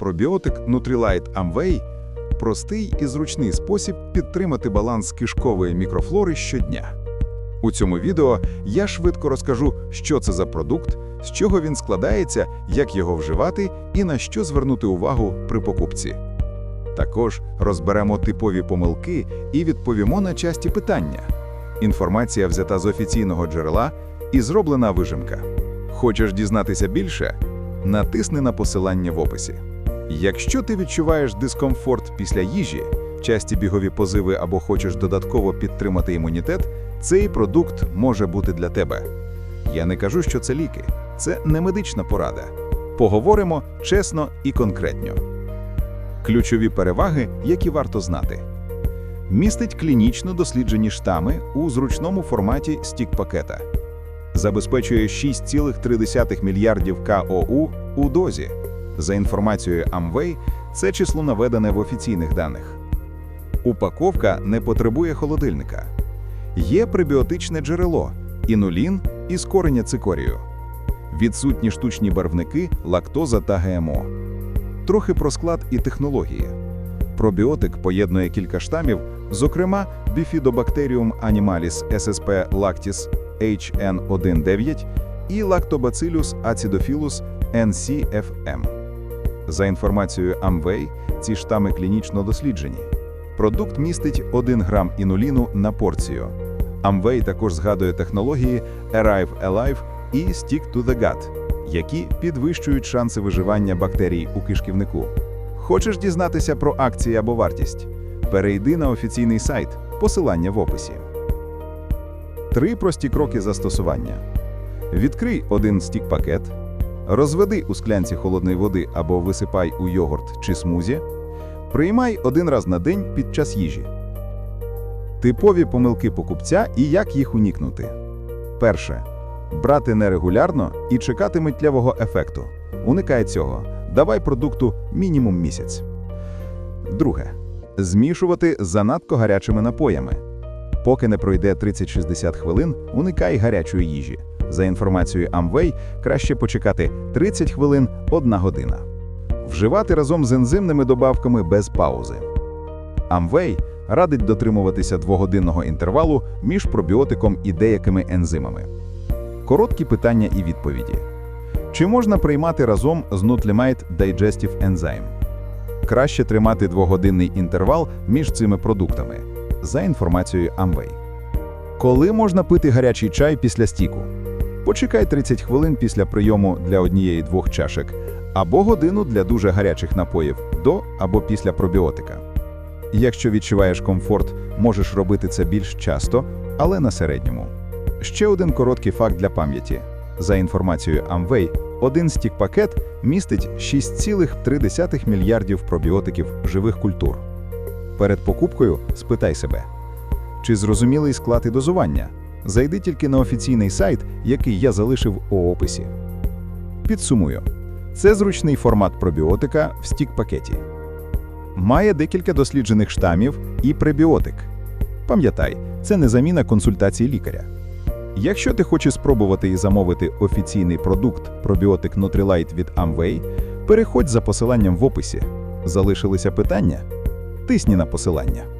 Пробіотик Nutrilite Amway – простий і зручний спосіб підтримати баланс кишкової мікрофлори щодня. У цьому відео я швидко розкажу, що це за продукт, з чого він складається, як його вживати і на що звернути увагу при покупці. Також розберемо типові помилки і відповімо на часті питання. Інформація взята з офіційного джерела і зроблена вижимка. Хочеш дізнатися більше? Натисни на посилання в описі. Якщо ти відчуваєш дискомфорт після їжі, часті бігові позиви або хочеш додатково підтримати імунітет, цей продукт може бути для тебе. Я не кажу, що це ліки, це не медична порада. Поговоримо чесно і конкретно. Ключові переваги, які варто знати. Містить клінічно досліджені штами у зручному форматі стік-пакета. Забезпечує 6,3 мільярдів КОУ у дозі. За інформацією Amway, це число наведене в офіційних даних. Упаковка не потребує холодильника. Є пребіотичне джерело інулін із кореня цикорію. Відсутні штучні барвники, лактоза та ГМО. Трохи про склад і технології. Пробіотик поєднує кілька штамів, зокрема Bifidobacterium animalis SSP lactis HN19 і Lactobacillus acidophilus NCFM. За інформацією Amway, ці штами клінічно досліджені. Продукт містить 1 грам інуліну на порцію. Amway також згадує технології Arrive Alive і Stick to the Gut, які підвищують шанси виживання бактерій у кишківнику. Хочеш дізнатися про акції або вартість? Перейди на офіційний сайт, посилання в описі. Три прості кроки застосування. Відкрий один стік-пакет, розведи у склянці холодної води або висипай у йогурт чи смузі, приймай один раз на день під час їжі. Типові помилки покупця і як їх уникнути. Перше. Брати нерегулярно і чекати миттєвого ефекту. Уникай цього. Давай продукту мінімум місяць. Друге. Змішувати занадто гарячими напоями. Поки не пройде 30-60 хвилин, уникай гарячої їжі. За інформацією Amway, краще почекати 30 хвилин – 1 година. Вживати разом з ензимними добавками без паузи. Amway радить дотримуватися двогодинного інтервалу між пробіотиком і деякими ензимами. Короткі питання і відповіді. Чи можна приймати разом з Nutlimate Digestive Enzyme? Краще тримати двогодинний інтервал між цими продуктами, за інформацією Amway. Коли можна пити гарячий чай після стіку? Почекай 30 хвилин після прийому для однієї-двох чашек, або годину для дуже гарячих напоїв до або після пробіотика. Якщо відчуваєш комфорт, можеш робити це більш часто, але на середньому. Ще один короткий факт для пам'яті. За інформацією Amway, один стік-пакет містить 6,3 мільярдів пробіотиків живих культур. Перед покупкою спитай себе, чи зрозумілий склад і дозування? Зайди тільки на офіційний сайт, який я залишив у описі. Підсумую. Це зручний формат пробіотика в стік-пакеті. Має декілька досліджених штамів і пребіотик. Пам'ятай, це не заміна консультації лікаря. Якщо ти хочеш спробувати і замовити офіційний продукт пробіотик Nutrilite від Amway, переходь за посиланням в описі. Залишилися питання? Тисні на посилання.